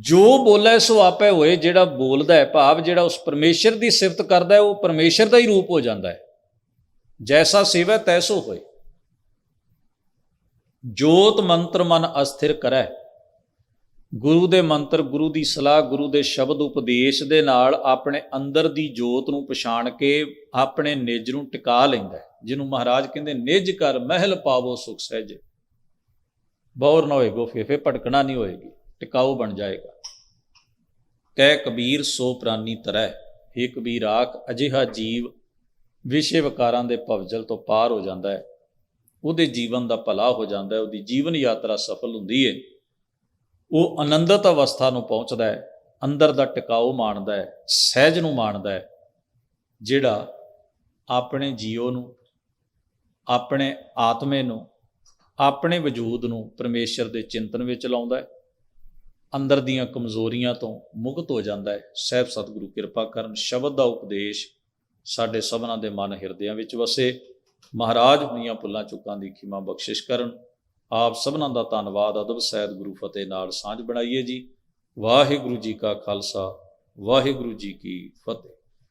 ਜੋ ਬੋਲੇ ਸੋ ਆਪੇ ਹੋਏ, ਜਿਹੜਾ ਬੋਲਦਾ ਹੈ ਭਾਵ, ਜਿਹੜਾ ਉਸ ਪਰਮੇਸ਼ਰ ਦੀ ਸਿਫਤ ਕਰਦਾ ਹੈ, ਉਹ ਪਰਮੇਸ਼ਰ ਦਾ ਹੀ ਰੂਪ ਹੋ ਜਾਂਦਾ ਹੈ। ਜੈਸਾ ਸੇਵਾ, ਤੈਸੋ ਹੋਏ। ਜੋਤ ਮੰਤਰ ਮਨ ਅਸਥਿਰ ਕਰੈ। ਗੁਰੂ ਦੇ ਮੰਤਰ, ਗੁਰੂ ਦੀ ਸਲਾਹ, ਗੁਰੂ ਦੇ ਸ਼ਬਦ ਉਪਦੇਸ਼ ਦੇ ਨਾਲ ਆਪਣੇ ਅੰਦਰ ਦੀ ਜੋਤ ਨੂੰ ਪਛਾਣ ਕੇ ਆਪਣੇ ਨਿਜ ਨੂੰ ਟਿਕਾ ਲੈਂਦਾ ਹੈ, ਜਿਹਨੂੰ ਮਹਾਰਾਜ ਕਹਿੰਦੇ ਨਿਜ ਕਰ ਮਹਿਲ ਪਾਵੋ ਸੁਖ ਸਹਿਜ। ਬੌਰ ਨਾ ਹੋਏਗੋ ਫੇਫੇ ਭਟਕਣਾ ਨਹੀਂ ਹੋਏਗੀ, ਟਿਕਾਊ ਬਣ ਜਾਏਗਾ। ਕਹਿ ਕਬੀਰ, ਸੋ ਪ੍ਰਾਨੀ ਤਰੈ हे ਕਬੀਰ ਆਖ, ਅਜਿਹਾ ਜੀਵ ਵਿਸ਼ੇ ਵਿਕਾਰਾਂ ਦੇ ਭਵਜਲ ਤੋਂ ਪਾਰ ਹੋ ਜਾਂਦਾ ਹੈ। ਉਹਦੇ ਜੀਵਨ ਦਾ ਭਲਾ ਹੋ ਜਾਂਦਾ ਹੈ, ਉਹਦੀ ਜੀਵਨ ਯਾਤਰਾ ਸਫਲ ਹੁੰਦੀ ਹੈ। ਉਹ ਆਨੰਦਤ ਅਵਸਥਾ ਨੂੰ ਪਹੁੰਚਦਾ ਹੈ, ਅੰਦਰ ਦਾ ਟਿਕਾਊ ਮਾਣਦਾ ਹੈ, ਸਹਿਜ ਨੂੰ ਮਾਣਦਾ ਹੈ, ਜਿਹੜਾ ਆਪਣੇ ਜੀਵ ਨੂੰ, ਆਪਣੇ ਆਤਮੇ ਨੂੰ, ਆਪਣੇ ਵਜੂਦ ਨੂੰ ਪਰਮੇਸ਼ਰ ਦੇ ਚਿੰਤਨ ਵਿੱਚ ਲਾਉਂਦਾ ਹੈ, ਅੰਦਰ ਦੀਆਂ ਕਮਜ਼ੋਰੀਆਂ ਤੋਂ ਮੁਕਤ ਹੋ ਜਾਂਦਾ ਹੈ। ਸਹਿਬ ਸਤਿਗੁਰੂ, ਕਿਰਪਾ ਕਰਨ, ਸ਼ਬਦ ਦਾ ਉਪਦੇਸ਼ ਸਾਡੇ ਸਭਨਾਂ ਦੇ ਮਨ ਹਿਰਦਿਆਂ ਵਿੱਚ ਵਸੇ। ਮਹਾਰਾਜ ਹੁਣੀਆਂ ਪੁੱਲਾਂ ਚੁੱਕਾਂ ਦੀ ਖਿਮਾ ਬਖਸ਼ਿਸ਼ ਕਰਨ ਆਪ ਸਭਨਾਂ ਦਾ ਧੰਨਵਾਦ ਅਦਬ ਸਹਿਤ ਗੁਰੂ ਫਤਿਹ ਨਾਲ ਸਾਂਝ ਬਣਾਈਏ ਜੀ। ਵਾਹਿਗੁਰੂ ਜੀ ਕਾ ਖਾਲਸਾ, ਵਾਹਿਗੁਰੂ ਜੀ ਕੀ ਫਤਿਹ।